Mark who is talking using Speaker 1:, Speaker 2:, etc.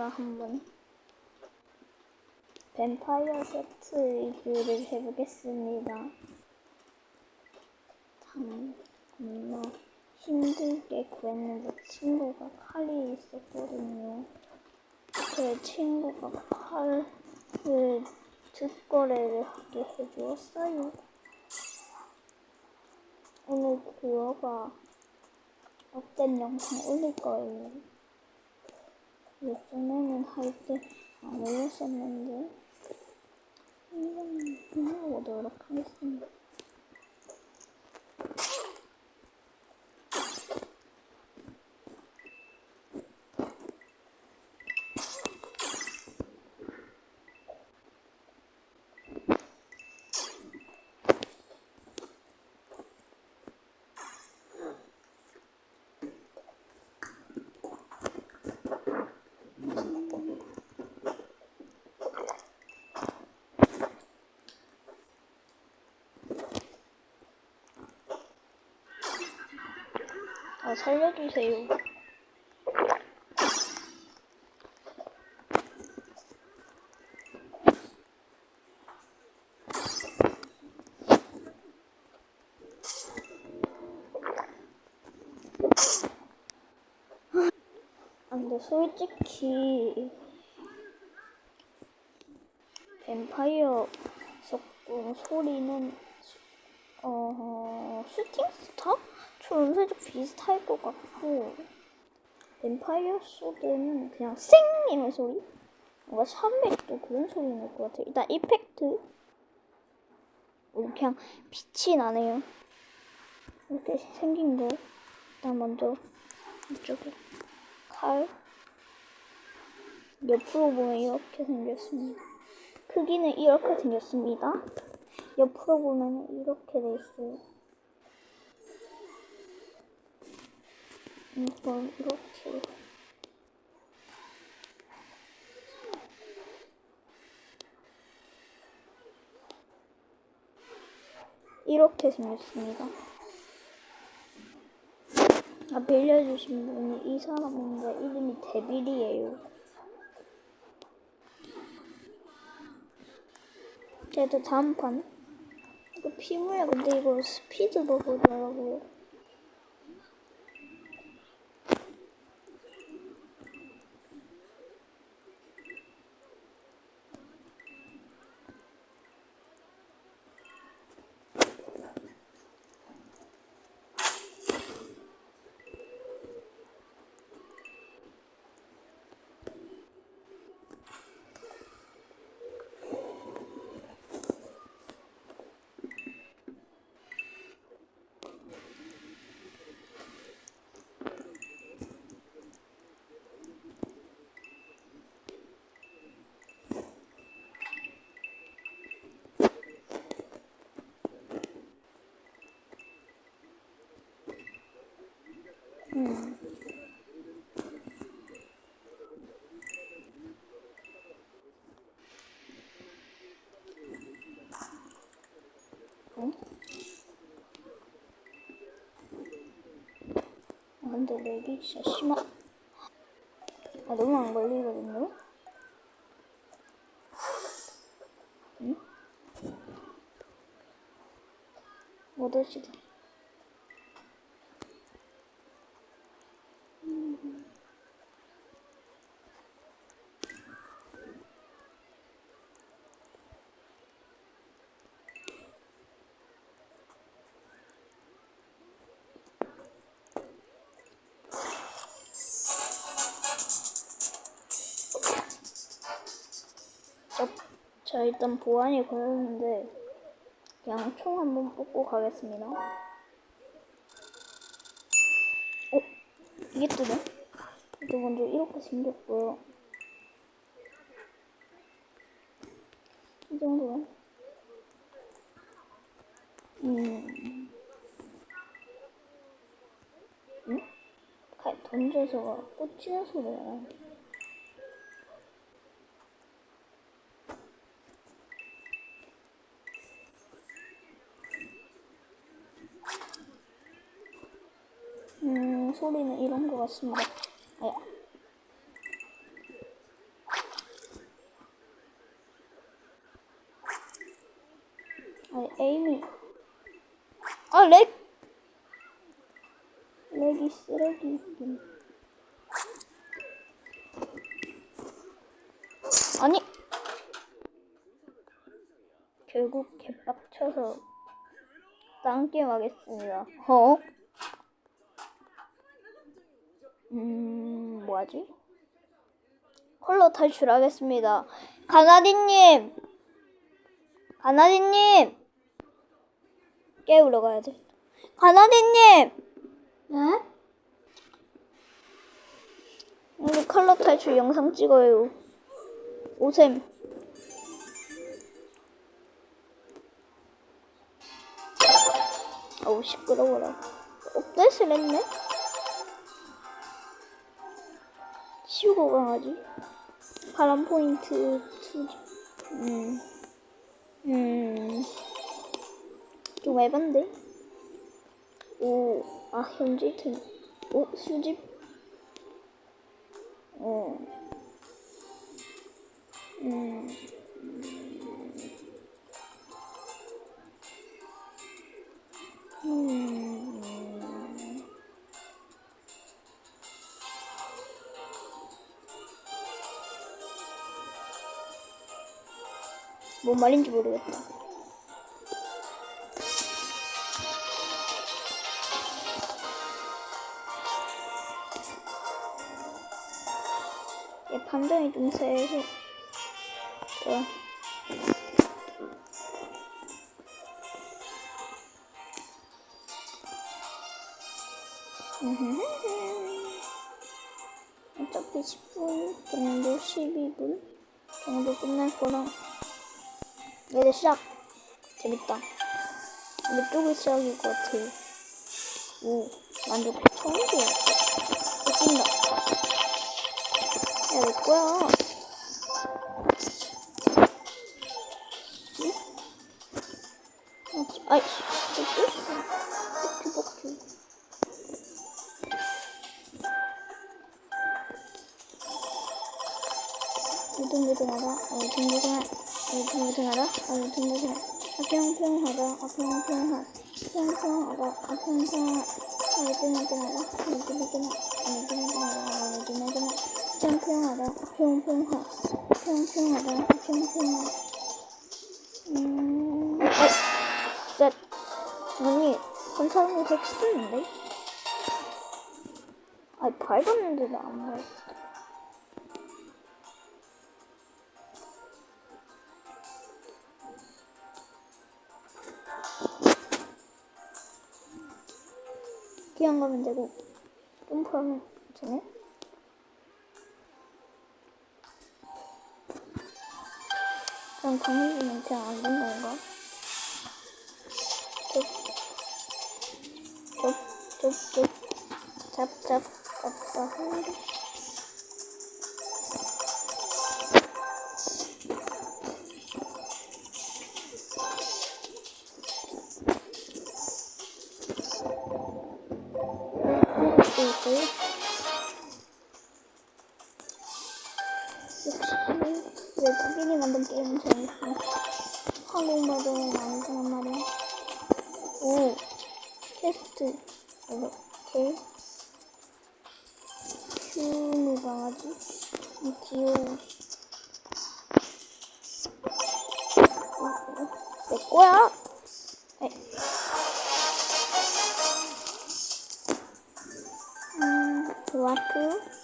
Speaker 1: 제가 한번 뱀파이어 세트 리뷰를 해보겠습니다. 참 정말 힘들게 구했는데 친구가 칼이 있었거든요. 그 친구가 칼을 득거래를 하게 해주었어요. 오늘 그거가 업된 영상 올릴 거예요. 예전에는 할때 안 올렸었는데 한번 해보도록 하겠습니다. 아, 살려주세요. 아, 근데 솔직히 뱀파이어 속공 소리는 어 슈팅스타 처럼 살짝 비슷할 것 같고 뱀파이어 소드는 그냥 쌩이는 소리? 뭔가 300도 그런 소리 날 것 같아요. 일단 이펙트 어, 그냥 빛이 나네요. 이렇게 생긴 거 일단 먼저 이쪽에 칼 옆으로 보면 이렇게 생겼습니다. 크기는 이렇게 생겼습니다. 옆으로 보면 이렇게 돼 있어요. 이건 이렇게. 이렇게 생겼습니다. 아, 빌려주신 분이 이 사람인데 이름이 데빌이에요. 그래도 다음 판 이거 피부야 근데 이거 스피드 버블이더라고요. 음. 어? 아, 근데 렉이 진짜 심하. 아, 너무 안 걸리거든요? 응? 못올시다 저 일단 보안이 걸렸는데 그냥 총 한번 뽑고 가겠습니다. 어? 이게 뜨네? 또 먼저 이렇게 생겼고요. 이 정도면 음. 응? 칼 던져서 꽂히는 소리가 소리는 이런 것 같습니다. 아야. 아니, 에이미. 아, 렉! 렉이 쓰레기. 아니! 결국 개빡쳐서 땅게임 하겠습니다. 어? 음, 뭐하지? 컬러 탈출하겠습니다. 가나디님! 가나디님! 깨우러 가야 돼. 가나디님!
Speaker 2: 네?
Speaker 1: 우리 컬러 탈출 영상 찍어요. 오셈. 어우, 시끄러워라. 업데이트를 했네? 치우고 강아지. 파란 포인트 투지. 음. 음. 좀 에반데? 오, 아, 현지 등. 오, 수집. 어. 음. 음. 뭔 말인지 모르겠다. 얘 판정이 좀 세서. 어. 어차피 10분 정도, 12분 정도 끝날 거라. 얘들 시작. 재밌다. 이쪽이 시작일 것 같아. 오, 완전 처음이야. 웃긴다. 야, 내 거야. 응? 아, 아이씨, 또 뜯어. 뻑큐, 뻑큐. 무등무등하다, 어 무등무등하, 어무 등무등하다, 어무등무등하, 아평평하다, 아평평하, 평평하다, 아평평하, 어무등무등하다, 어무등무등하, 어무등무등하다, 어무등무등하, 평평하다, 평평하, 평평하다, 평평하. 음, 어, 셋. 아니, 한 사람이 더 쓰는데? 아니, 밟았는데도 안 밟았어. 가면 되고 점프하면 되네? 그냥 강해지면 그냥 안 되는 건가? 쪽, 쪽, 쪽, 쪽, 잡, 잡, 잡다, 있고요. 역시 외국인이 만든 게임은 재밌어. 많이 쓰는 말이야. 오, 테스트. 이렇게. 휴무 강아지. 음, 귀여워. 어, 어, 내 거야. 음, 와